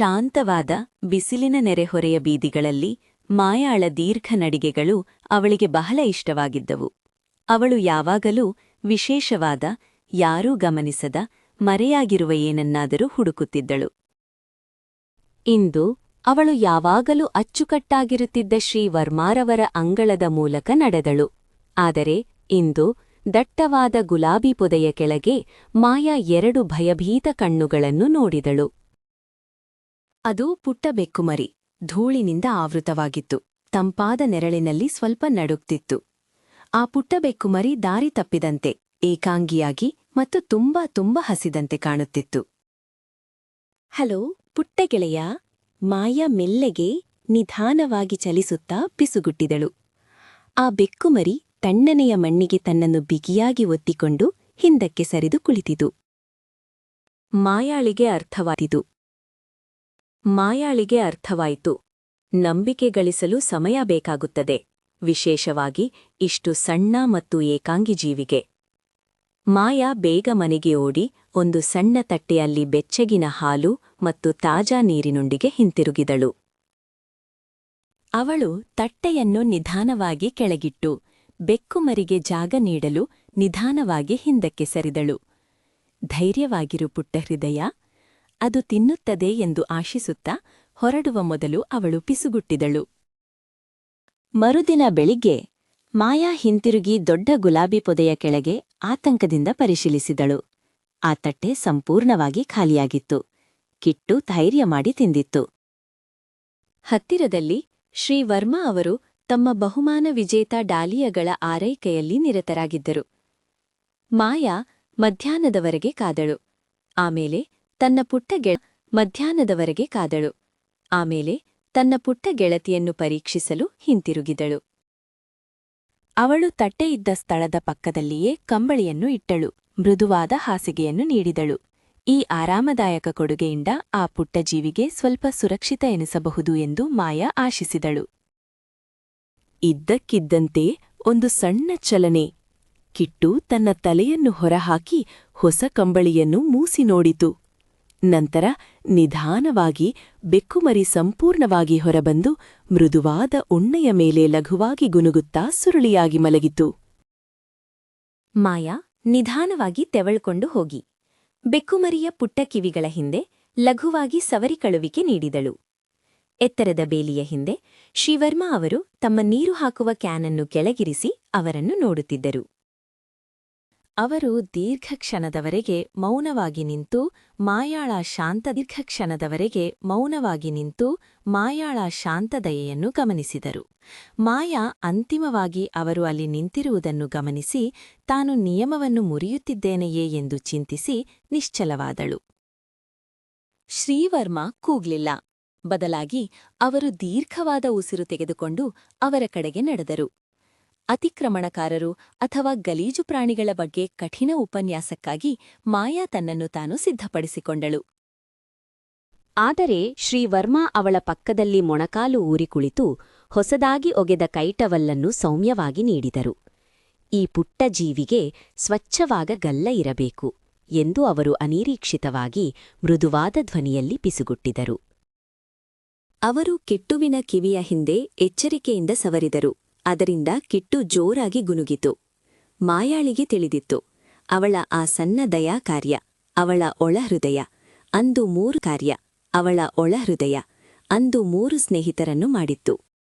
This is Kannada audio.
ಶಾಂತವಾದ ಬಿಸಿಲಿನ ನೆರೆಹೊರೆಯ ಬೀದಿಗಳಲ್ಲಿ ಮಾಯಾಳ ದೀರ್ಘ ನಡಿಗೆಗಳು ಅವಳಿಗೆ ಬಹಳ ಇಷ್ಟವಾಗಿದ್ದವು. ಅವಳು ಯಾವಾಗಲೂ ವಿಶೇಷವಾದ, ಯಾರೂ ಗಮನಿಸದ, ಮರೆಯಾಗಿರುವ ಏನನ್ನಾದರೂ ಹುಡುಕುತ್ತಿದ್ದಳು. ಇಂದು ಅವಳು ಯಾವಾಗಲೂ ಅಚ್ಚುಕಟ್ಟಾಗಿರುತ್ತಿದ್ದ ಶ್ರೀ ವರ್ಮಾರವರ ಅಂಗಳದ ಮೂಲಕ ನಡೆದಳು. ಆದರೆ ಇಂದು ದಟ್ಟವಾದ ಗುಲಾಬಿ ಪೊದೆಯ ಕೆಳಗೆ ಮಾಯಾ ಎರಡು ಭಯಭೀತ ಕಣ್ಣುಗಳನ್ನು ನೋಡಿದಳು. ಅದು ಪುಟ್ಟ ಬೆಕ್ಕುಮರಿ ಧೂಳಿನಿಂದ ಆವೃತವಾಗಿತ್ತು. ತಂಪಾದ ನೆರಳಿನಲ್ಲಿ ಸ್ವಲ್ಪ ನಡುಕ್ತಿತ್ತು ಆ ಪುಟ್ಟ ಬೆಕ್ಕುಮರಿ ದಾರಿ ತಪ್ಪಿದಂತೆ, ಏಕಾಂಗಿಯಾಗಿ ಮತ್ತು ತುಂಬಾ ತುಂಬಾ ಹಸಿದಂತೆ ಕಾಣುತ್ತಿತ್ತು. ಹಲೋ ಪುಟ್ಟ ಗೆಳೆಯ ಮಾಯಾ ಮೆಲ್ಲೆಗೆ ನಿಧಾನವಾಗಿ ಚಲಿಸುತ್ತಾ ಪಿಸುಗುಟ್ಟಿದಳು ಆ ಬೆಕ್ಕುಮರಿ ತಣ್ಣನೆಯ ಮಣ್ಣಿಗೆ ತನ್ನನ್ನು ಬಿಗಿಯಾಗಿ ಒತ್ತಿಕೊಂಡು ಹಿಂದಕ್ಕೆ ಸರಿದು ಕುಳಿತಿತು. ಮಾಯಾಳಿಗೆ ಅರ್ಥವಾಯಿತು. ಮಾಯಾಳಿಗೆ ಅರ್ಥವಾಯಿತು. ನಂಬಿಕೆ ಗಳಿಸಲು ಸಮಯ ಬೇಕಾಗುತ್ತದೆ. ವಿಶೇಷವಾಗಿ ಇಷ್ಟು ಸಣ್ಣ ಮತ್ತು ಏಕಾಂಗಿ ಜೀವಿಗೆ. ಮಾಯಾ ಬೇಗ ಮನೆಗೆ ಓಡಿ ಒಂದು ಸಣ್ಣ ತಟ್ಟೆಯಲ್ಲಿ ಬೆಚ್ಚಗಿನ ಹಾಲು ಮತ್ತು ತಾಜಾ ನೀರಿನೊಂದಿಗೆ ಹಿಂತಿರುಗಿದಳು. ಅವಳು ತಟ್ಟೆಯನ್ನು ನಿಧಾನವಾಗಿ ಕೆಳಗಿಟ್ಟು ಬೆಕ್ಕುಮರಿಗೆ ಜಾಗ ನೀಡಲು ನಿಧಾನವಾಗಿ ಹಿಂದಕ್ಕೆ ಸರಿದಳು. ಧೈರ್ಯವಾಗಿರು ಪುಟ್ಟ ಹೃದಯ ಅದು ತಿನ್ನುತ್ತದೆ ಎಂದು ಆಶಿಸುತ್ತಾ ಹೊರಡುವ ಮೊದಲು ಅವಳು ಪಿಸುಗುಟ್ಟಿದಳು. ಮರುದಿನ ಬೆಳಿಗ್ಗೆ ಮಾಯಾ ಹಿಂತಿರುಗಿ ದೊಡ್ಡ ಗುಲಾಬಿ ಪೊದೆಯ ಕೆಳಗೆ ಆತಂಕದಿಂದ ಪರಿಶೀಲಿಸಿದಳು. ಆ ತಟ್ಟೆ ಸಂಪೂರ್ಣವಾಗಿ ಖಾಲಿಯಾಗಿತ್ತು. ಕಿಟ್ಟು ಧೈರ್ಯ ಮಾಡಿ ತಿಂದಿತ್ತು. ಹತ್ತಿರದಲ್ಲಿ ಶ್ರೀ ವರ್ಮಾ ಅವರು ತಮ್ಮ ಬಹುಮಾನ ವಿಜೇತ ಡಾಲಿಯಗಳ ಆರೈಕೆಯಲ್ಲಿ ನಿರತರಾಗಿದ್ದರು. ಮಾಯಾ ಮಧ್ಯಾಹ್ನದವರೆಗೆ ಕಾದಳು. ಆಮೇಲೆ ತನ್ನ ಪುಟ್ಟ ಗೆಳ ಮಧ್ಯಾಹ್ನದವರೆಗೆ ಕಾದಳು. ಆಮೇಲೆ ತನ್ನ ಪುಟ್ಟ ಗೆಳತಿಯನ್ನು ಪರೀಕ್ಷಿಸಲು ಹಿಂತಿರುಗಿದಳು. ಅವಳು ತಟ್ಟೆಯಿದ್ದ ಸ್ಥಳದ ಪಕ್ಕದಲ್ಲಿಯೇ ಕಂಬಳಿಯನ್ನು ಇಟ್ಟಳು, ಮೃದುವಾದ ಹಾಸಿಗೆಯನ್ನು ನೀಡಿದಳು. ಈ ಆರಾಮದಾಯಕ ಕೊಡುಗೆಯಿಂದ ಆ ಪುಟ್ಟ ಜೀವಿಗೆ ಸ್ವಲ್ಪ ಸುರಕ್ಷಿತ ಎನಿಸಬಹುದು ಎಂದು ಮಾಯಾ ಆಶಿಸಿದಳು. ಇದ್ದಕ್ಕಿದ್ದಂತೆ ಒಂದು ಸಣ್ಣ ಚಲನೆ. ಕಿಟ್ಟು ತನ್ನ ತಲೆಯನ್ನು ಹೊರಹಾಕಿ ಹೊಸ ಕಂಬಳಿಯನ್ನು ಮೂಸಿ ನೋಡಿತು. ನಂತರ ನಿಧಾನವಾಗಿ ಬೆಕ್ಕುಮರಿ ಸಂಪೂರ್ಣವಾಗಿ ಹೊರಬಂದು ಮೃದುವಾದ ಉಣ್ಣೆಯ ಮೇಲೆ ಲಘುವಾಗಿ ಗುನುಗುತ್ತಾ ಸುರುಳಿಯಾಗಿ ಮಲಗಿತು. ಮಾಯಾ, ನಿಧಾನವಾಗಿ ತೆವಳ್ಕೊಂಡು ಹೋಗಿ. ಬೆಕ್ಕುಮರಿಯ ಪುಟ್ಟ ಕಿವಿಗಳ ಹಿಂದೆ ಲಘುವಾಗಿ ಸವರಿ ಕಳುವಿಕೆ ನೀಡಿದಳು. ಎತ್ತರದ ಬೇಲಿಯ ಹಿಂದೆ ಶ್ರೀವರ್ಮಾ ಅವರು ತಮ್ಮ ನೀರು ಹಾಕುವ ಕ್ಯಾನನ್ನು ಕೆಳಗಿರಿಸಿ ಅವರನ್ನು ನೋಡುತ್ತಿದ್ದರು. ಅವರು ದೀರ್ಘಕ್ಷಣದವರೆಗೆ ಮೌನವಾಗಿ ನಿಂತು, ಮಾಯಾಳ ಶಾಂತ ದೀರ್ಘಕ್ಷಣದವರೆಗೆ ಮೌನವಾಗಿ ನಿಂತು, ಮಾಯಾಳ ಶಾಂತದಯೆಯನ್ನು ಗಮನಿಸಿದರು. ಮಾಯಾ ಅಂತಿಮವಾಗಿ ಅವರು ಅಲ್ಲಿ ನಿಂತಿರುವುದನ್ನು ಗಮನಿಸಿ, ತಾನು ನಿಯಮವನ್ನು ಮುರಿಯುತ್ತಿದ್ದೇನೆಯೇ ಎಂದು ಚಿಂತಿಸಿ ನಿಶ್ಚಲವಾದಳು. ಶ್ರೀವರ್ಮ ಕೂಗ್ಲಿಲ್ಲ. ಬದಲಾಗಿ ಅವರು ದೀರ್ಘವಾದ ಉಸಿರು ತೆಗೆದುಕೊಂಡು ಅವರ ಕಡೆಗೆ ನಡೆದರು. ಅತಿಕ್ರಮಣಕಾರರು ಅಥವಾ ಗಲೀಜು ಪ್ರಾಣಿಗಳ ಬಗ್ಗೆ ಕಠಿಣ ಉಪನ್ಯಾಸಕ್ಕಾಗಿ ಮಾಯಾ ತನ್ನನ್ನು ತಾನು ಸಿದ್ಧಪಡಿಸಿಕೊಂಡಳು. ಆದರೆ ಶ್ರೀವರ್ಮಾ ಅವಳ ಪಕ್ಕದಲ್ಲಿ ಮೊಣಕಾಲು ಊರಿ ಕುಳಿತು ಹೊಸದಾಗಿ ಒಗೆದ ಕೈಟವಲ್ಲನ್ನು ಸೌಮ್ಯವಾಗಿ ನೀಡಿದರು. ಈ ಪುಟ್ಟ ಜೀವಿಗೆ ಸ್ವಚ್ಛವಾಗ ಗಲ್ಲ ಇರಬೇಕು ಎಂದು ಅವರು ಅನಿರೀಕ್ಷಿತವಾಗಿ ಮೃದುವಾದ ಧ್ವನಿಯಲ್ಲಿ ಪಿಸುಗುಟ್ಟಿದರು. ಅವರು ಕೆಟ್ಟುವಿನ ಕಿವಿಯ ಹಿಂದೆ ಎಚ್ಚರಿಕೆಯಿಂದ ಸವರಿದರು. ಅದರಿಂದ ಕಿಟ್ಟು ಜೋರಾಗಿ ಗುನುಗಿತು ಮಾಯಾಳಿಗೆ ತಿಳಿದಿತ್ತು, ಅವಳ ಆ ಸಣ್ಣ ದಯಾ ಕಾರ್ಯ, ಅವಳ ಒಳಹೃದಯ ಅಂದು ಮೂರು ಕಾರ್ಯ, ಅವಳ ಒಳಹೃದಯ ಅಂದು ಮೂರು ಸ್ನೇಹಿತರನ್ನು ಮಾಡಿತ್ತು.